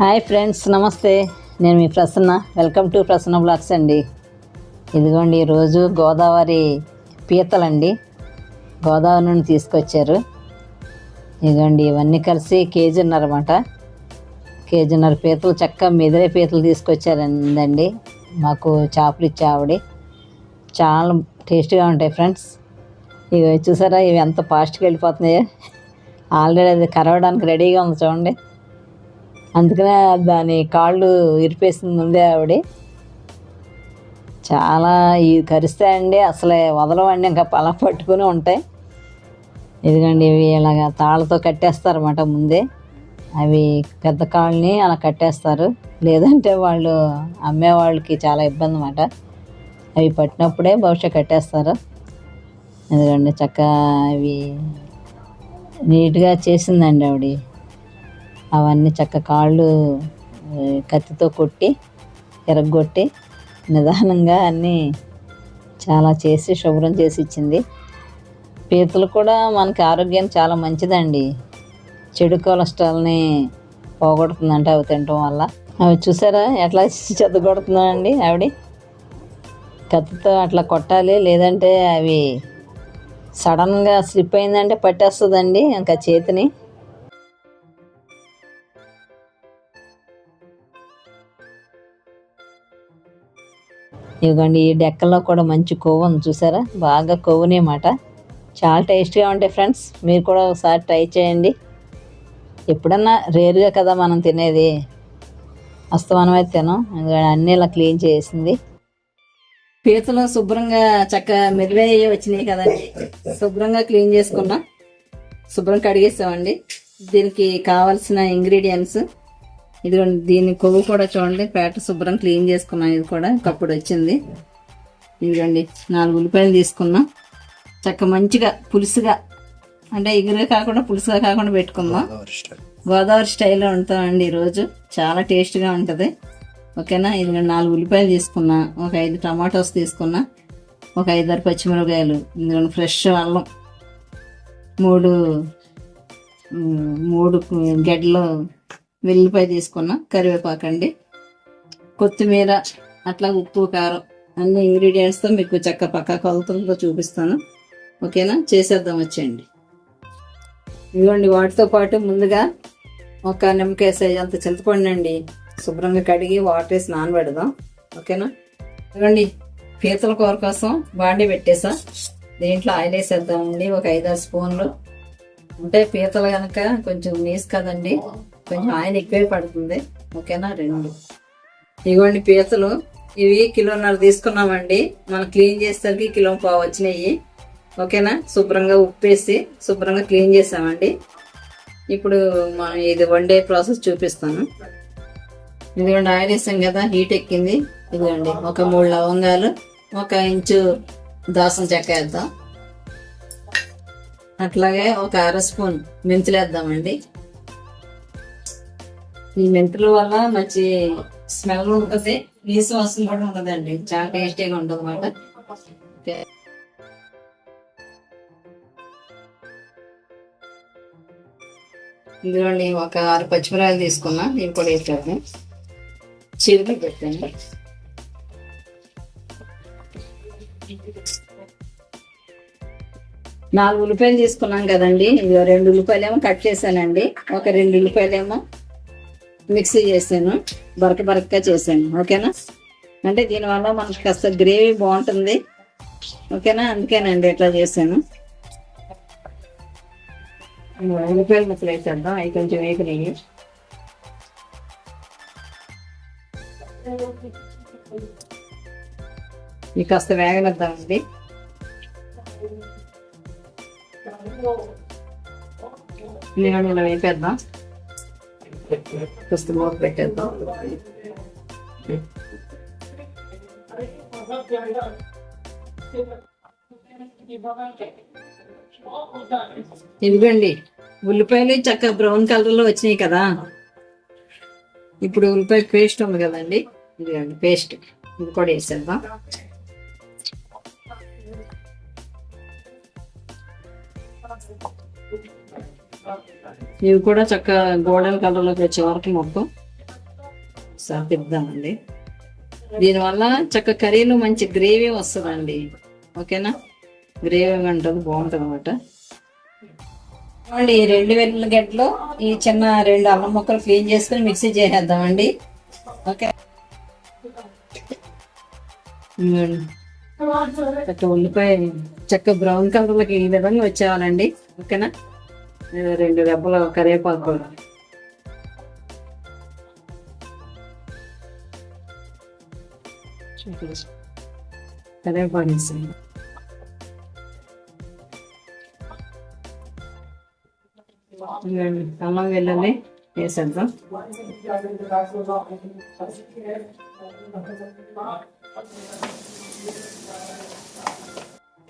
Hi friends నమస్తే. నేను మీ Prasanna. Welcome to Prasanna blogs అండి. ఇదిగోండి ఈరోజు గోదావరి పీతలండి. గోదావరి నుండి తీసుకొచ్చారు. ఇదిగోండి ఇవన్నీ కలిసి కేజీన్నర అనమాట కేజీన్నర పీతలు చక్కగా మెదిరే పీతలు తీసుకొచ్చారండి మాకు చేపలు ఇచ్చే ఆవిడ. చాలా టేస్ట్గా ఉంటాయి ఫ్రెండ్స్. ఇవి చూసారా ఇవి ఎంత ఫాస్ట్గా వెళ్ళిపోతున్నాయో. ఆల్రెడీ అది కరవడానికి రెడీగా ఉంది చూడండి. అందుకనే దాని కాళ్ళు ఇరిపేసింది ముందే ఆవిడ. చాలా ఇవి కరుస్తాయండి అసలే వదలవండి ఇంకా అలా పట్టుకుని ఉంటాయి. ఎందుకండి ఇవి ఇలాగ తాళ్ళతో కట్టేస్తారన్నమాట ముందే. అవి పెద్ద కాళ్ళని అలా కట్టేస్తారు. లేదంటే వాళ్ళు అమ్మే వాళ్ళకి చాలా ఇబ్బంది అన్నమాట అవి పట్టినప్పుడే బహుశా కట్టేస్తారు. ఎందుకంటే చక్కగా అవి నీట్గా చేసిందండి ఆవిడ. అవన్నీ చక్క కాళ్ళు కత్తితో కొట్టి ఎరగొట్టి నిదానంగా అన్నీ చాలా చేసి శుభ్రం చేసి ఇచ్చింది. పీతలు కూడా మనకి ఆరోగ్యానికి చాలా మంచిదండి. చెడు కొలెస్ట్రాల్ని పోగొడుతుందంట అవి తినటం వల్ల. అవి చూసారా? ఎట్లా చెత్తగొడుతుందండి ఆవిడ? కత్తితో అట్లా కొట్టాలి లేదంటే అవి సడన్గా స్లిప్ అయిందంటే పట్టేస్తుందండి ఇంకా చేతిని. ఇదిగోండి ఈ డెక్కల్లో కూడా మంచి కొవ్వు ఉంది చూసారా? బాగా కొవ్వునేమాట చాలా టేస్ట్గా ఉంటాయి ఫ్రెండ్స్. మీరు కూడా ఒకసారి ట్రై చేయండి. ఎప్పుడన్నా రేరుగా కదా మనం తినేది. అస్తమానం అయితే తినం. ఎందుకంటే అన్నీ ఇలా క్లీన్ చేసింది. పీతలు శుభ్రంగా చక్క మెరువే వచ్చినాయి కదండి. శుభ్రంగా క్లీన్ చేసుకున్నాం. శుభ్రం కడిగేసామండి. దీనికి కావాల్సిన ఇంగ్రీడియంట్స్ ఇదిగోండి దీని కొవ్వు కూడా చూడండి పేట శుభ్రం క్లీన్ చేసుకున్నాం. ఇది కూడా ఒకప్పుడు వచ్చింది. ఇదిగోండి నాలుగు ఉల్లిపాయలు తీసుకున్నాం. చక్క మంచిగా పులుసుగా అంటే ఎగురుగా కాకుండా పులుసుగా కాకుండా పెట్టుకుందాం. గోదావరి స్టైల్లో ఉంటామండి ఈరోజు. చాలా టేస్ట్గా ఉంటుంది. ఓకేనా? ఇది నాలుగు ఉల్లిపాయలు తీసుకున్నా. ఒక ఐదు టమాటోస్ తీసుకున్నా. ఒక ఐదారు పచ్చిమిరపకాయలు. ఇందులో ఫ్రెష్ అల్లం. మూడు మూడు గడ్డలు వెల్లిపాయ తీసుకున్నా కరివేపాకు అండి కొత్తిమీర అట్లా ఉప్పు కారం అన్ని ఇంగ్రీడియంట్స్తో మీకు చక్క పక్క కొలతలతో చూపిస్తాను. ఓకేనా? చేసేద్దాం వచ్చేయండి. ఇదిగోండి వాటితో పాటు ముందుగా ఒక నిమ్మకాయ సైజ్ అంత చింతపండు అండి శుభ్రంగా కడిగి వాటర్ వేసి నానబెడదాం. ఓకేనా? ఇదిగోండి పీతల కూర కోసం బాండి పెట్టేసా. దీంట్లో ఆయిల్ వేసేద్దామండి ఒక ఐదారు స్పూన్లు. అంటే పీతలు కనుక కొంచెం నీసు కదండి. కొంచెం ఆయన ఎక్కువే పడుతుంది. ఓకేనా? రెండు. ఇదిగోండి పీతలు. ఇవి కిలోన్నర తీసుకున్నామండి. మనం క్లీన్ చేసేసరికి కిలో పావు వచ్చినాయి. ఓకేనా? శుభ్రంగా ఉప్పేసి శుభ్రంగా క్లీన్ చేసామండి. ఇప్పుడు మనం ఇది వండే ప్రాసెస్ చూపిస్తాను. ఇదిగోండి ఆయిల్ వేసాం కదా హీట్ ఎక్కింది. ఇదిగోండి ఒక మూడు లవంగాలు ఒక ఇంచు దాసం చెక్క వేద్దాం. అట్లాగే ఒక అర స్పూన్ మెంతులు వేద్దామండి. ఈ మెంతుల వల్ల మంచి స్మెల్ ఉంటుంది నీసు వాసన కూడా ఉంటుందండి. చాలా టేస్టీగా ఉంటుంది అన్నమాట ఇందులోని ఒక ఆరు పచ్చిమిరాయలు తీసుకున్నా నేను కూడా వేసాను చిరుగు పెట్టండి. నాలుగు ఉల్లిపాయలు తీసుకున్నాం కదండి. రెండు ఉల్లిపాయలేమో కట్ చేశానండి. ఒక రెండు ఉల్లిపాయలేమో మిక్సీ చేశాను బరక బరకగా చేశాను ఓకేనా? అంటే దీనివల్ల మనకి కాస్త గ్రేవీ బాగుంటుంది. ఓకేనా? అందుకేనండి ఇట్లా చేశాను ఉల్లిపాయలు ముక్కలు వేసేద్దాం అవి కొంచెం వేగినాయి ఇవి కాస్త వేగనిద్దామండి. నేను ఇలా వేపేద్దాం. కాస్త మూత పెట్టేద్దాం. ఇదిగోండి ఉల్లిపాయలు చక్కగా బ్రౌన్ కలర్లో వచ్చినాయి కదా. ఇప్పుడు ఉల్లిపాయ పేస్ట్ ఉంది కదండి. ఇదిగోండి పేస్ట్. ఇది కూడా వేసేద్దాం. ఇవి కూడా చక్కగా గోల్డెన్ కలర్లోకి వచ్చే వరకు మొత్తం ఒకసారి తిప్పుదామండి దీనివల్ల చక్క కర్రీలో మంచి గ్రేవీ వస్తుందండి. ఓకేనా? గ్రేవీ ఉంటుంది బాగుంటుంది అనమాట ఈ రెండు వెల్లుల్లిగడ్డలు ఈ చిన్న రెండు అల్లం ముక్కలు క్లీన్ చేసుకుని మిక్సీ చేసేద్దామండి. ఓకే. ఉల్లిపాయ చక్క బ్రౌన్ కలర్లకి ఈ విధంగా వచ్చేవాలండి ఓకేనా? రెండు దెబ్బలు కరివేపాకు కూడా. కరివేపాకు వేసింది అల్లం వెళ్ళండి వేసేద్దాం.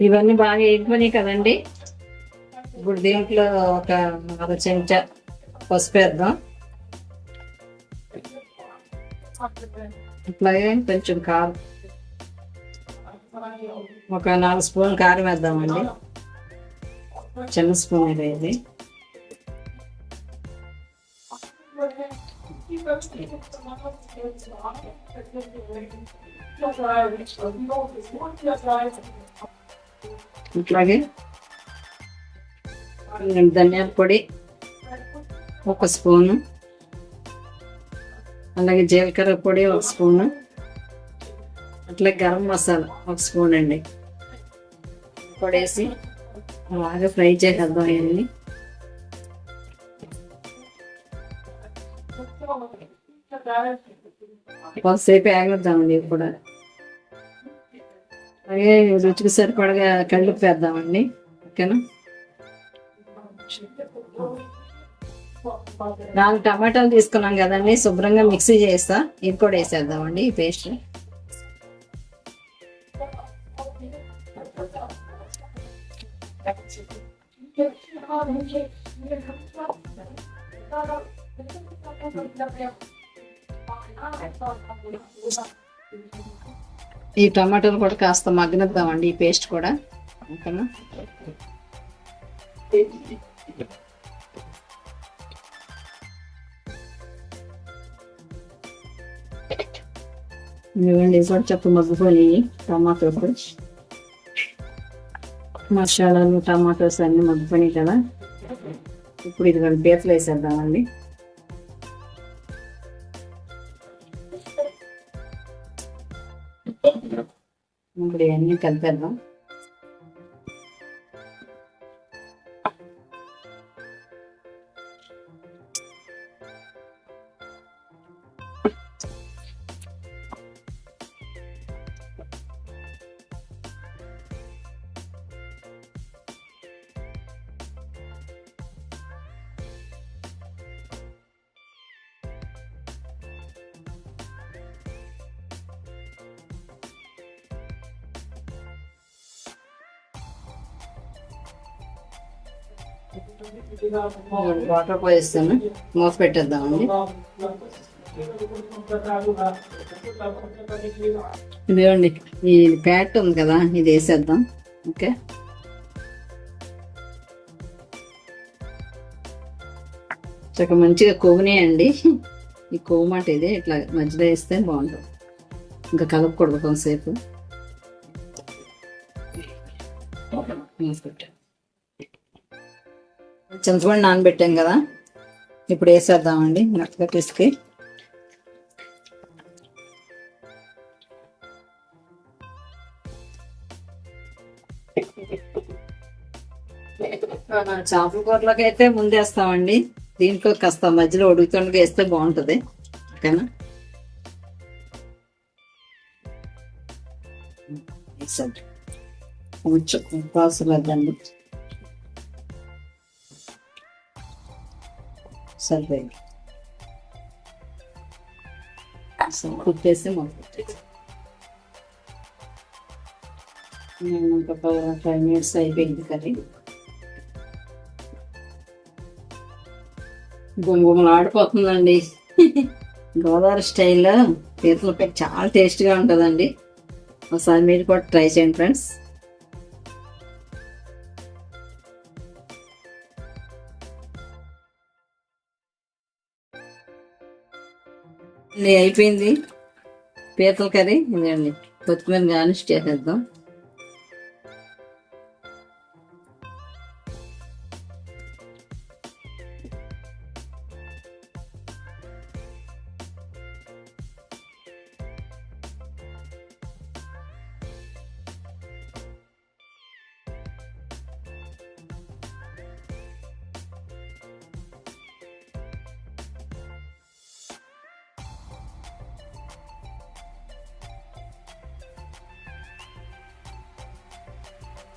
ఇవన్నీ బాగా ఎగిపోయినాయి కదండి. ఇప్పుడు దీంట్లో ఒక అర చెంచా పసుపు వేద్దాం. అట్లాగే కొంచెం కారం. ఒక నాలుగు స్పూన్ కారం వేద్దామండి. చిన్న స్పూన్ ఇది ఇది. అట్లాగే ధనియాల పొడి ఒక స్పూను అలాగే జీలకర్ర పొడి ఒక స్పూను అట్లా గరం మసాలా ఒక స్పూన్ అండి. పొడేసి బాగా ఫ్రై చేసేద్దాం ఇవన్నీ. కొంతసేపు ఆగిద్దామండి ఇవి కూడా అలాగే రుచికి సరిపడగా కళ్ళు వేద్దామండి. ఓకేనా? నాలుగు టమాటాలు తీసుకున్నాం కదండి శుభ్రంగా మిక్సీ చేస్తా. ఇది కూడా వేసేద్దామండి ఈ పేస్ట్ ఈ టమాటాలు కూడా కాస్త మగ్గనిద్దామండి ఈ పేస్ట్ కూడా. ఓకేనా? ఇదిగోండి ఇవి కూడా చెప్పు మగ్గిపోయి టమాటో కూడా మసాలాలు టమాటోస్ అన్ని మగ్గిపోయినాయి కదా ఇప్పుడు ఇది కూడా బీతలు వేసేద్దామండి ఇప్పుడు ఇవన్నీ కలిపేద్దాం వాటర్ పోయిస్తాను. మూత పెట్టేద్దామండి. ఇదిగోండి ఈ ప్యాట్ ఉంది కదా ఇది వేసేద్దాం. ఓకే. చక్క మంచిగా కొవ్వునేయండి. ఈ కొవ్వు మాట ఇదే ఇట్లా మధ్యలో వేస్తే బాగుంటుంది. ఇంకా కలపకూడదు కొంతసేపు. మూత పెట్టాను చింతపండు నానబెట్టాం కదా. ఇప్పుడు వేసేద్దామండి మెత్తగా పిసికి. చేపల కూరలోకి అయితే ముందేస్తామండి దీంట్లో కాస్త మధ్యలో ఉడుకుతుండగా వేస్తే బాగుంటుంది. ఓకేనా? సరే కొంచెం కాసులు వద్దండి సరిపోయింది కుట్టేసి మొదలు నేను ఒక ఫైవ్ మినిట్స్ అయిపోయింది కర్రీ గుమగుమలు ఆడిపోతుందండి గోదావరి స్టైల్లో పీతల పెట్టి చాలా టేస్ట్గా ఉంటుందండి. ఒకసారి మీరు కూడా ట్రై చేయండి ఫ్రెండ్స్. అయిపోయింది. పీతల కర్రీ ఇదండి కొత్తిమీర గార్నిష్ చేసేద్దాం.